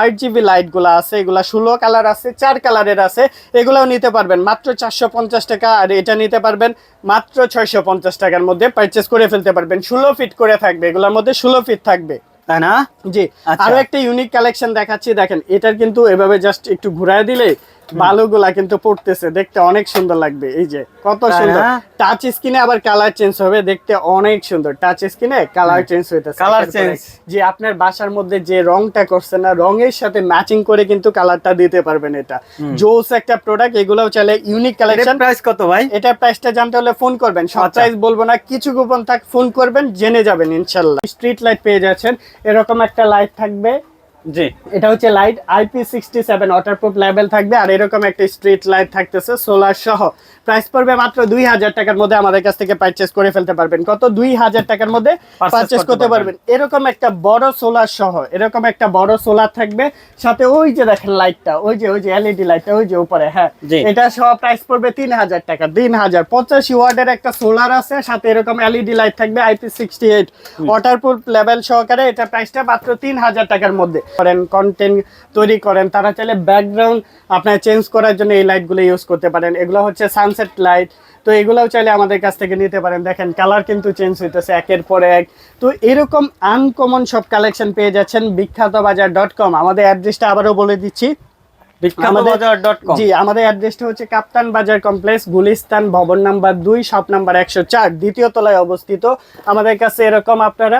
আট জিবি লাইটগুলো আছে এগুলা ষোলো কালার আছে চার কালারের আছে এগুলাও নিতে পারবেন। মাত্র চারশো পঞ্চাশ টাকা আর এটা নিতে পারবেন মাত্র ছয়শো পঞ্চাশ টাকার মধ্যে পারচেস করে ফেলতে পারবেন। ষোলো ফিট করে থাকবে এগুলোর মধ্যে ষোলো ফিট থাকবে। তাই না? জি আচ্ছা। আরও একটা ইউনিক কালেকশন দেখাচ্ছি দেখেন এটার কিন্তু এভাবে জাস্ট একটু ঘুরায় দিলে বালুগুলা কিন্তু পড়তেছে দেখতে অনেক সুন্দর লাগবে। এই যে কত সুন্দর। টাচ স্ক্রিনে আবার কালার চেঞ্জ হবে দেখতে অনেক সুন্দর। টাচ স্ক্রিনে কালার চেঞ্জ হইতেছে। Change। এক। যে আপনার বাসার মধ্যে যে রংটা করছে না রঙের সাথে ম্যাচিং করে কিন্তু কালারটা দিতে পারবেন এটা। জোস একটা প্রোডাক্ট এগুলোও চাইলে ইউনিক কালেকশন প্রাইস কত ভাই? এটা প্রাইসটা জানতে হলে ফোন করবেন। সব আচ্ছা। প্রাইস বলব না কিছু কুপন থাক ফোন করবেন জেনে যাবেন ইনশাল্লাহ। স্ট্রিট লাইট পেয়ে যাচ্ছেন। এরকম একটা লাইট থাকবে। জি। এটা হচ্ছে light IP sixty seven waterproof level থাকবে আর এরকম একটা স্ট্রিট লাইট থাকতেছে সোলার সহ। প্রাইস পড়বে মাত্র দুই হাজার টাকার মধ্যে আমাদের কাছ থেকে পারচেস করে ফেলতে পারবেন। কত? দুই হাজার টাকার মধ্যে পারচেস করতে পারবেন। এরকম একটা বড় সোলার সহ এরকম একটা বড় সোলার থাকবে। সাথে ওই যে দেখেন লাইটটা ওই যে ওই যে এলইডি লাইটটা ওই যে উপরে হ্যাঁ। এটা সহ প্রাইস পড়বে তিন হাজার টাকা তিন হাজার। পঁচাশি ওয়ার্ডের একটা সোলার আছে সাথে এরকম এলইডি লাইট থাকবে IP sixty eight waterproof level সহকারে। এটা প্রাইসটা মাত্র তিন হাজার টাকার মধ্যে। করেন কন্টেন্ট তৈরি করেন তারা চাইলে ব্যাকগ্রাউন্ড আপনার চেঞ্জ করার জন্য এই লাইটগুলো ইউজ করতে পারেন। এগুলো হচ্ছে সানসেট লাইট তো এগুলোও চাইলে আমাদের কাছ থেকে নিতে পারেন। দেখেন কালার কিন্তু চেঞ্জ হইতেছে একের পর এক। তো এরকম আনকমন সব কালেকশন পেয়ে যাচ্ছেন বিখ্যাত বাজার ডট কম আমাদের অ্যাড্রেসটা আবারও বলে দিচ্ছি। জি আমাদের অ্যাড্রেসটা হচ্ছে কাপ্তান বাজার কমপ্লেক্স গুলিস্তান ভবন নাম্বার দুই শপ নাম্বার একশো চার দ্বিতীয় তলায় অবস্থিত। আমাদের কাছে এরকম আপনারা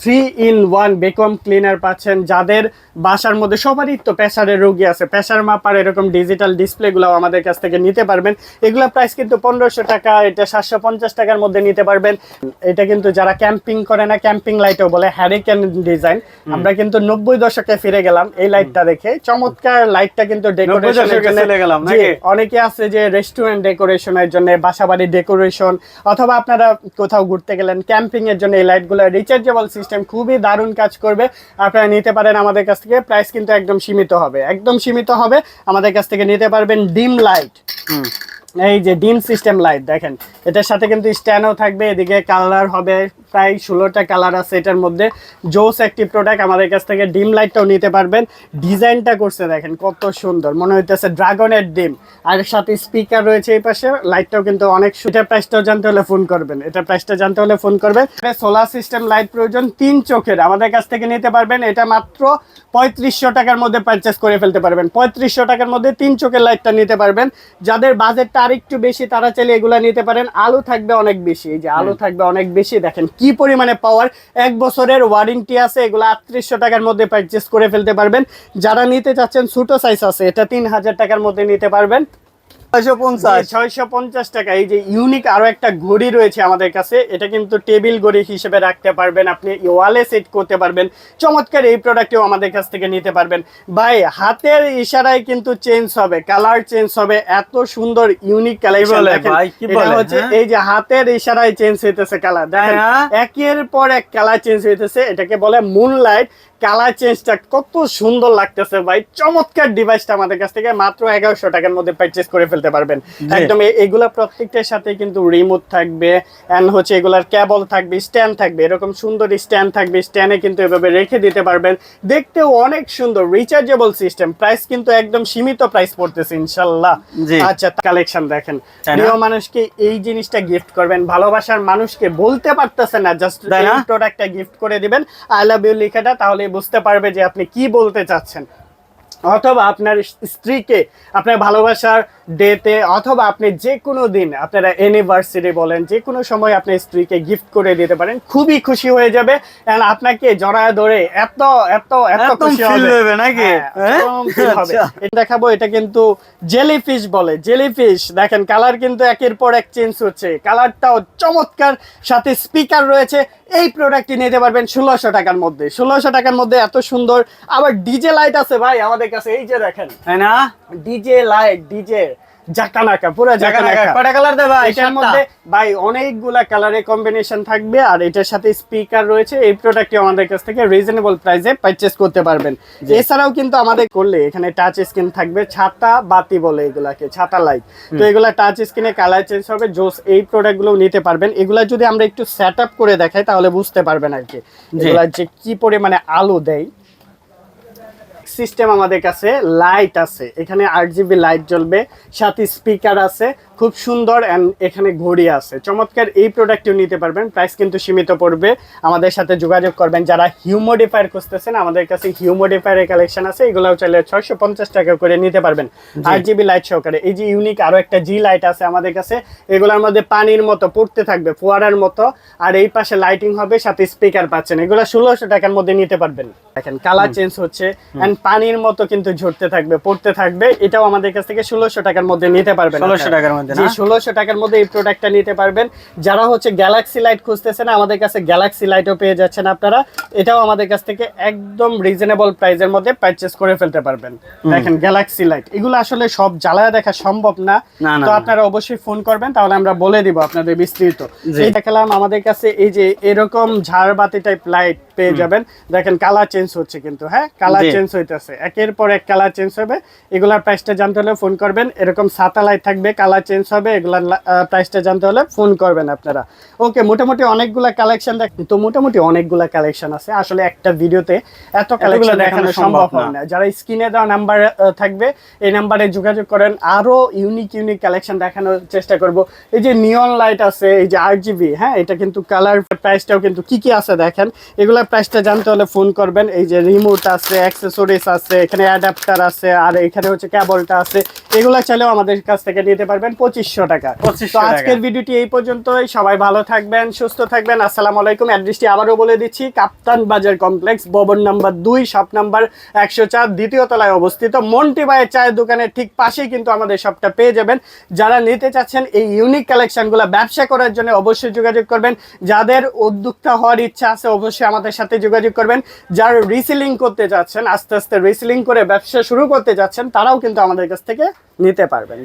three in one vacuum cleaner পাচ্ছেন। যাদের বাসার মধ্যে সবারই তো প্রেশারের রোগী আছে প্রেশার মাপার এরকম ডিজিটাল ডিসপ্লেগুলো আমাদের কাছ থেকে নিতে পারবেন। এগুলো প্রাইস কিন্তু পনেরোশো টাকা এটা সাতশো পঞ্চাশ টাকার মধ্যে নিতে পারবেন। এটা কিন্তু যারা ক্যাম্পিং করে না ক্যাম্পিং লাইটও বলে হ্যারিকেন ডিজাইন আমরা কিন্তু নব্বই দশকে ফিরে গেলাম এই লাইটটা দেখে। চমৎকার লাইটটা কিন্তু ডেকোরেশনের জন্য? অনেকে আছে যে রেস্টুরেন্ট ডেকোরেশনের জন্য বাসাবাড়ি ডেকোরেশন অথবা আপনারা কোথাও ঘুরতে গেলেন ক্যাম্পিং এর জন্য এই লাইটগুলো রিচার্জেবল সিস্টেম খুবই দারুণ কাজ করবে। আপনারা নিতে পারেন আমাদের কাছ থেকে। প্রাইস কিন্তু একদম সীমিত হবে। একদম সীমিত হবে। আমাদের কাছ থেকে নিতে পারবেন ডিম লাইট এই যে ডিম সিস্টেম লাইট, দেখেন। এটার সাথে কিন্তু স্ট্যান্ডও থাকবে, এদিকে কালার হবে প্রায় ষোলোটা কালার আছে এটার মধ্যে। জোস একটি প্রোডাক্ট আমাদের কাছ থেকে ডিম লাইটটাও নিতে পারবেন। ডিজাইনটা করছে, দেখেন, কত সুন্দর। মনে হইতেছে ড্রাগনের ডিম। আর সাথে স্পিকার রয়েছে এই পাশে, লাইটটাও কিন্তু অনেক এটার প্রাইসটাও জানতে হলে ফোন করবেন। এটা প্রাইসটা জানতে হলে ফোন করবেন। সোলার সিস্টেম লাইট প্রয়োজন তিন চোখের। আমাদের কাছ থেকে নিতে পারবেন, এটা মাত্র পঁয়ত্রিশশো টাকার মধ্যে পারচেস করে ফেলতে পারবেন। পঁয়ত্রিশশো টাকার মধ্যে তিন চোখের লাইটটা নিতে পারবেন। যাদের বাজেটটা আর একটু বেশি তারা চাইলে এগুলা নিতে পারেন। আলু থাকবে অনেক বেশি। এই যে আলু থাকবে অনেক বেশি। দেখেন কি পরিমাণে পাওয়ার এক বছরের ওয়ারেন্টি আছে এগুলো আটত্রিশশো টাকার মধ্যে পারচেস করে ফেলতে পারবেন। যারা নিতে চাচ্ছেন ছোটো সাইজ আছে এটা তিন হাজার টাকার মধ্যে নিতে পারবেন। ছয়শো পঞ্চাশ। ছয়শো পঞ্চাশ টাকা। এই যে ইউনিক আরও একটা ঘড়ি রয়েছে আমাদের কাছে এটা কিন্তু টেবিল ঘড়ি হিসেবে রাখতে পারবেন আপনি ওয়ালে সেট করতে পারবেন। চমৎকার এই প্রোডাক্টও আমাদের কাছ থেকে নিতে পারবেন। ভাই হাতের ইশারায় কিন্তু চেঞ্জ হবে কালার চেঞ্জ হবে এত সুন্দর ইউনিক কালেকশন এটা হচ্ছে হ্যাঁ? এই যে হাতের ইশারায় চেঞ্জ হইতেছে কালার দেখেন হ্যাঁ। একের পর এক কালার চেঞ্জ হইতেছে এটাকে বলে মুন লাইট কালার চেঞ্জটা কত সুন্দর লাগতেছে ভাই। চমৎকার ডিভাইসটা আমাদের কাছ থেকে। মাত্র এগারোশো টাকার মধ্যে পারচেস করে ফেলতে পারবেন। একদম এগুলা প্রত্যেকটার সাথে কিন্তু রিমোট থাকবে এন্ড হচ্ছে এগুলার কেবল থাকবে স্ট্যান্ড থাকবে। এরকম সুন্দর স্ট্যান্ড থাকবে। স্ট্যান্ডে কিন্তু এভাবে রেখে দিতে পারবেন। দেখতেও অনেক সুন্দর রিচার্জেবল সিস্টেম প্রাইস কিন্তু একদম সীমিত প্রাইস পড়তেছে ইনশাল্লাহ। আচ্ছা কালেকশন দেখেন। প্রিয় মানুষকে এই জিনিসটা গিফট করবেন। ভালোবাসার মানুষকে বলতে পারতেছে না জাস্ট প্রোডাক্টটা গিফট করে দিবেন। আই লাভ ইউ লেখাটা তাহলে বুঝতে পারবে যে আপনি কি বলতে চাচ্ছেন। অথবা আপনার স্ত্রীকে আপনার ভালোবাসার ডেতে অথবা আপনি যে কোনো দিন আপনারা অ্যানিভার্সারি বলেন যে কোনো সময় আপনি স্ত্রীকে গিফট করে দিতে পারেন খুবই খুশি হয়ে যাবে। And আপনাকে জড়ায় ধরে এত এত এত খুশি হবে। নাকি? হ্যাঁ, হ্যাঁ? আচ্ছা। এটা দেখাবো এটা কিন্তু জেলিফিশ বলে। জেলিফিশ দেখেন কালার কিন্তু একের পর এক চেঞ্জ হচ্ছে। কালারটাও চমৎকার। সাথে স্পিকার রয়েছে। এই প্রোডাক্টটি নিতে পারবেন ষোলোশো টাকার মধ্যে। ষোলোশো টাকার মধ্যে এত সুন্দর। আবার ডিজে লাইট আছে ভাই আমাদের কাছে। এই যে দেখেন। তাই না? ডিজে লাইট ডিজে জাকানাকা পুরো জাকানাকা কয়টা কালার ভাই? এটার মধ্যে ভাই অনেকগুলা কালারের কম্বিনেশন থাকবে আর এটার সাথে স্পিকার রয়েছে। এই প্রোডাক্টটি আমাদের কাছ থেকে রিজনেবল প্রাইসে পারচেস করতে পারবেন। এছাড়াও কিন্তু আমাদের করলে এখানে টাচ স্ক্রিন থাকবে ছাতা বাতি বলে এগুলাকে ছাতা লাইট তো এগুলা টাচ স্ক্রিনে কালার চেঞ্জ হবে জোস এই প্রোডাক্টগুলো নিতে পারবেন। এগুলা যদি আমরা একটু সেট আপ করে দেখাই তাহলে বুঝতে পারবেন আর কি। এগুলা যে কি পরিমাণে আলো দেয় সিস্টেম আমাদের কাছে লাইট আছে। এখানে আট জিবি লাইট জ্বলবে সাথে স্পিকার আছে খুব সুন্দর অ্যান্ড এখানে ঘড়ি আছে। চমৎকার এই প্রোডাক্টটিও নিতে পারবেন। প্রাইস কিন্তু সীমিত পড়বে। আমাদের সাথে যোগাযোগ করবেন। যারা হিউমোডিফায়ার খুঁজতেছেন আমাদের কাছে হিউমোডিফায়ারের কালেকশন আছে। এগুলোও চাইলে ছয়শো পঞ্চাশ টাকা করে নিতে পারবেন। আট জিবি লাইট সহকারে এই যে ইউনিক আরও একটা জি লাইট আছে আমাদের কাছে। এগুলোর মধ্যে পানির মতো পড়তে থাকবে ফোয়ারার মতো। আর এই পাশে লাইটিং হবে সাথে স্পিকার পাচ্ছেন। এগুলো ষোলোশো টাকার মধ্যে নিতে পারবেন। দেখেন কালার চেঞ্জ হচ্ছে। এন্ড পানির মতো কিন্তু ঝরতে থাকবে পড়তে থাকবে। এটাও আমাদের কাছ থেকে ষোলোশো টাকার মধ্যে নিতে পারবেন ষোলোশো টাকার মধ্যে। জি না? ষোলোশো টাকার মধ্যে এই প্রোডাক্টটা নিতে পারবেন। যারা হচ্ছে গ্যালাক্সি লাইট খুঁজতেছেন আমাদের কাছে গ্যালাক্সি লাইটও পেয়ে যাচ্ছেন আপনারা। এটাও আমাদের কাছ থেকে একদম রিজনেবল প্রাইসের মধ্যে পারচেস করে ফেলতে পারবেন। দেখেন গ্যালাক্সি লাইট এগুলো আসলে সব জ্বালায় দেখা সম্ভব না। তো আপনারা অবশ্যই ফোন করবেন তাহলে আমরা বলে দিব আপনাদের বিস্তৃত জি। এই দেখালাম আমাদের কাছে এই যে এরকম ঝাড়বাতি টাইপ লাইট পেয়ে যাবেন। দেখেন কালার চেঞ্জ হচ্ছে কিন্তু হ্যাঁ? কালার চেঞ্জ হইতেছে। একের পর এক কালার চেঞ্জ হবে। এগুলার প্রাইসটা জানতে হলে ফোন করবেন। এরকম সাতা লাইট থাকবে কালার চেঞ্জ হবে এগুলার প্রাইসটা জানতে হলে ফোন করবেন আপনারা। ওকে মোটামুটি অনেকগুলা কালেকশন দেখ তো মোটামুটি অনেকগুলা কালেকশন আছে। আসলে একটা ভিডিওতে এত কালেকশন দেখানো সম্ভব। হয় না। যারা স্ক্রিনে দেওয়া নাম্বার থাকবে এই নাম্বারে যোগাযোগ করেন। আরও ইউনিক ইউনিক কালেকশন দেখানোর চেষ্টা করব। এই যে নিয়ন লাইট আছে এই যে জিবি হ্যাঁ এটা কিন্তু কালার প্রাইসটাও কিন্তু কি কি আছে দেখেন? এগুলোর প্রাইসটা জানতে হলে ফোন করবেন। এই যে রিমোট আছে অ্যাক্সেসরিজ আছে এখানে অ্যাডাপ্টার আছে আর এখানে হচ্ছে কেবলটা আছে। এগুলা চাইলেও আমাদের কাছ থেকে নিতে পারবেন। পঁচিশশো টাকা। 2500 তো আজকের ভিডিওটি এই পর্যন্তই। সবাই ভালো থাকবেন সুস্থ থাকবেন। আসসালামু আলাইকুম। অ্যাড্রেসটি আবারও বলে দিচ্ছি কাপ্তান বাজার কমপ্লেক্স ভবন নাম্বার দুই শপ নাম্বার একশো চার দ্বিতীয় তলায় অবস্থিত। মন্টি ভাইয়ের চায়ের দোকানের ঠিক পাশেই কিন্তু আমাদের শপটা পেয়ে যাবেন। যারা নিতে চাচ্ছেন এই ইউনিক কালেকশনগুলো ব্যবসা করার জন্য অবশ্যই যোগাযোগ করবেন। যাদের উদ্যোক্তা হওয়ার ইচ্ছা আছে অবশ্যই আমাদের সাথে যোগাযোগ করবেন। যারা রিসেলিং করতে যাচ্ছেন আস্তে আস্তে রিসেলিং করে ব্যবসা শুরু করতে যাচ্ছেন তারাও কিন্তু আমাদের কাছ থেকে নিতে পারবেন।